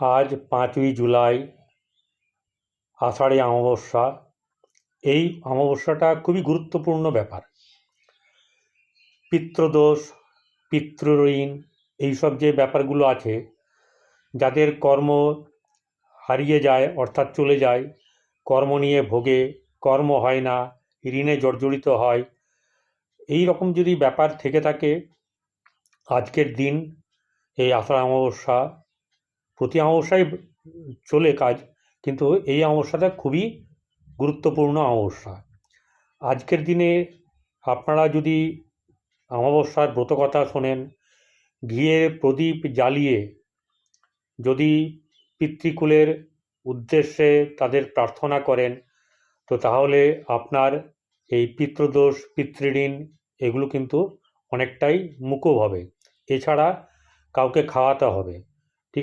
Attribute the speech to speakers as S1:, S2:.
S1: আজ পাঁচই জুলাই, আষাঢ়ে অমাবস্যা। এই অমাবস্যাটা খুবই গুরুত্বপূর্ণ ব্যাপার। পিতৃদোষ পিতৃঋণ এইসব যে ব্যাপারগুলো আছে, যাদের কর্ম হারিয়ে যায়, অর্থাৎ চলে যায়, কর্ম নিয়ে ভোগে, কর্ম হয় না, ঋণে জর্জরিত হয়, এই রকম যদি ব্যাপার থেকে থাকে, আজকের দিন, এই আষাঢ় অমাবস্যা প্রতি অমাবস্যায় চলে কাজ, কিন্তু এই অমাবস্যাটা খুবই গুরুত্বপূর্ণ অমাবস্যা। আজকের দিনে আপনারা যদি অমাবস্যার ব্রতকথা শোনেন ঘিয়ের প্রদীপ জ্বালিয়ে যদি পিতৃকুলের উদ্দেশ্যে তাদের প্রার্থনা করেন, তো তাহলে আপনার এই পিতৃদোষ, পিতৃঋণ এগুলো কিন্তু অনেকটাই মুকুব হবে। এছাড়া কাউকে খাওয়াতে হবে।